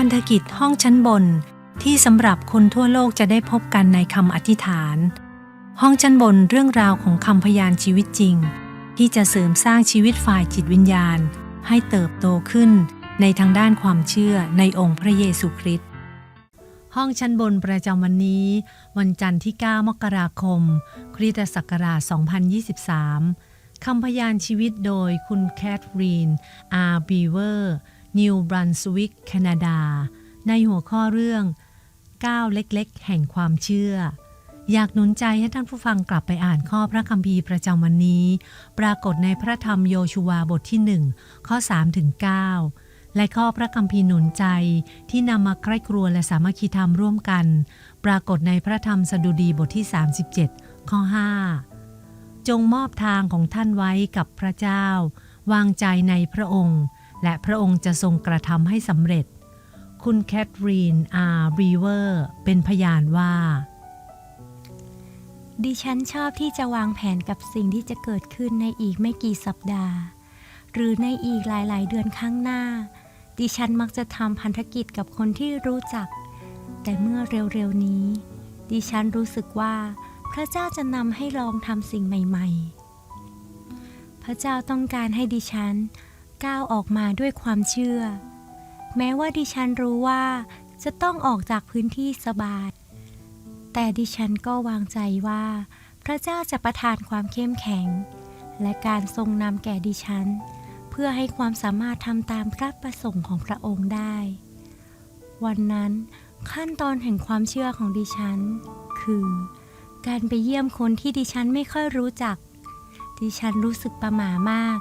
พันธกิจห้องชั้นบน ที่สำหรับคนทั่วโลกจะได้พบกันในคำอธิษฐาน ห้องชั้นบนเรื่องราวของคำพยานชีวิตจริง ที่จะเสริมสร้างชีวิตฝ่ายจิตวิญญาณ ให้เติบโตขึ้นในทางด้านความเชื่อในองค์พระเยซูคริสต์ห้องชั้นบนประจำวันนี้ วันจันทร์ที่ 9 มกราคม คริสตศักราช 2023คำพยานชีวิตโดยคุณแคทรีนอาร์บีเวอร์ นิวบรันสวิกแคนาดา ในหัวข้อเรื่องก้าวเล็กๆ แห่งความเชื่อ อยากหนุนใจให้ท่านผู้ฟังกลับไปอ่านข้อพระคัมภีร์ประจำวันนี้ ปรากฏในพระธรรมโยชูวาบทที่ 1 ข้อ3ถึง9และข้อพระคัมภีร์หนุนใจที่นำมาใกล้ครัวและสามัคคีธรรมร่วมกัน ปรากฏในพระธรรมสดุดีบทที่ 37 ข้อ 5 จงมอบทางของท่านไว้กับพระเจ้า วางใจในพระองค์ และพระองค์จะทรงกระทำให้สำเร็จ คุณแคทรีนอาร์บีเวอร์เป็นพยานว่า ดิฉันชอบที่จะวางแผนกับสิ่งที่จะเกิดขึ้นในอีกไม่กี่สัปดาห์ หรือในอีกหลาย ๆ เดือนข้างหน้า ดิฉันมักจะทำพันธกิจกับคนที่รู้จัก แต่เมื่อเร็ว ๆ นี้ ดิฉันรู้สึกว่า พระเจ้าจะนำให้ลองทำสิ่งใหม่ ๆ พระเจ้าต้องการให้ดิฉัน ก้าวออกมาด้วยความเชื่อ แม้ว่าดิฉันรู้ว่าจะต้องออกจากพื้นที่สบาย แต่ดิฉันก็วางใจว่า พระเจ้าจะประทานความเข้มแข็ง และการทรงนำแก่ดิฉัน เพื่อให้ความสามารถทำตามพระประสงค์ของพระองค์ได้ วันนั้นขั้นตอนแห่งความเชื่อของดิฉัน คือ การไปเยี่ยมคนที่ดิฉันไม่ค่อยรู้จัก ดิฉันรู้สึกประหม่ามาก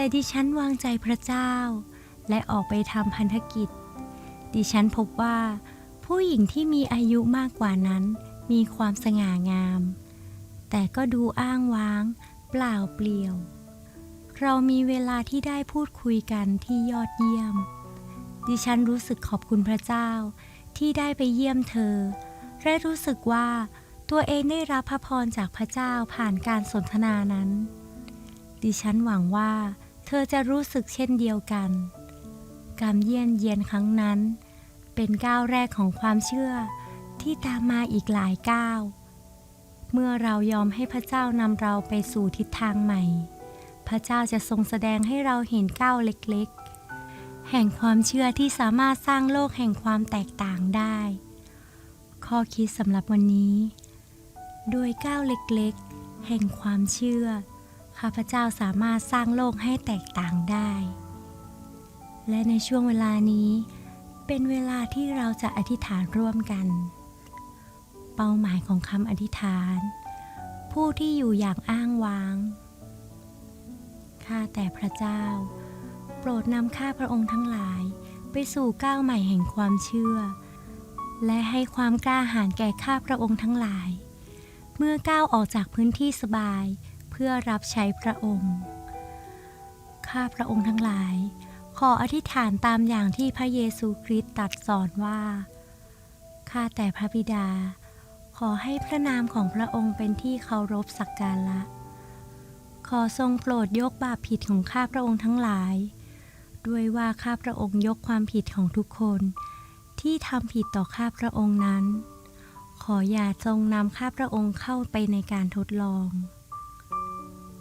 แต่ดิฉันวางใจพระเจ้า และออกไปทำพันธกิจ ดิฉันพบว่า ผู้หญิงที่มีอายุมากกว่านั้น มีความสง่างาม แต่ก็ดูอ้างว้าง เปล่าเปลี่ยว เรามีเวลาที่ได้พูดคุยกันที่ยอดเยี่ยม ดิฉันรู้สึกขอบคุณพระเจ้าที่ได้ไปเยี่ยมเธอ และรู้สึกว่าตัวเองได้รับพระพรจากพระเจ้าผ่านการสนทนานั้น ดิฉันหวังว่า เธอจะรู้สึกเช่นเดียวกัน การเยี่ยนเยียนครั้งนั้น เป็นก้าวแรกของความเชื่อที่ตามมาอีกหลายก้าว เมื่อเรายอมให้พระเจ้านำเราไปสู่ทิศทางใหม่ พระเจ้าจะทรงแสดงให้เราเห็นก้าวเล็กๆ แห่งความเชื่อที่สามารถสร้างโลกแห่งความแตกต่างได้ ข้อคิดสำหรับวันนี้ โดยก้าวเล็กๆ แห่งความเชื่อ ข้าพเจ้าสามารถสร้างโลกให้แตกต่างได้ และในช่วงเวลานี้เป็นเวลาที่เราจะอธิษฐานร่วมกัน เป้าหมายของคำอธิษฐาน ผู้ที่อยู่อย่างอ้างว้าง ข้าแต่พระเจ้า โปรดนำข้าพระองค์ทั้งหลายไปสู่ก้าวใหม่แห่งความเชื่อ และให้ความกล้าหาญแก่ข้าพระองค์ทั้งหลาย เมื่อก้าวออกจากพื้นที่สบาย พื่อรับใช้พระองค์ ข้าพระองค์ทั้งหลาย ขออธิษฐานตามอย่างที่พระเยซูคริสต์ตรัสสอนว่า ข้าแต่พระบิดา ขอให้พระนามของพระองค์เป็นที่เคารพสักการะ ขอทรงโปรดยกบาปผิดของข้าพระองค์ทั้งหลาย ด้วยว่าข้าพระองค์ยกความผิดของทุกคน ที่ทำผิดต่อข้าพระองค์นั้นขออย่าทรงนำข้าพระองค์เข้าไปในการทดลอง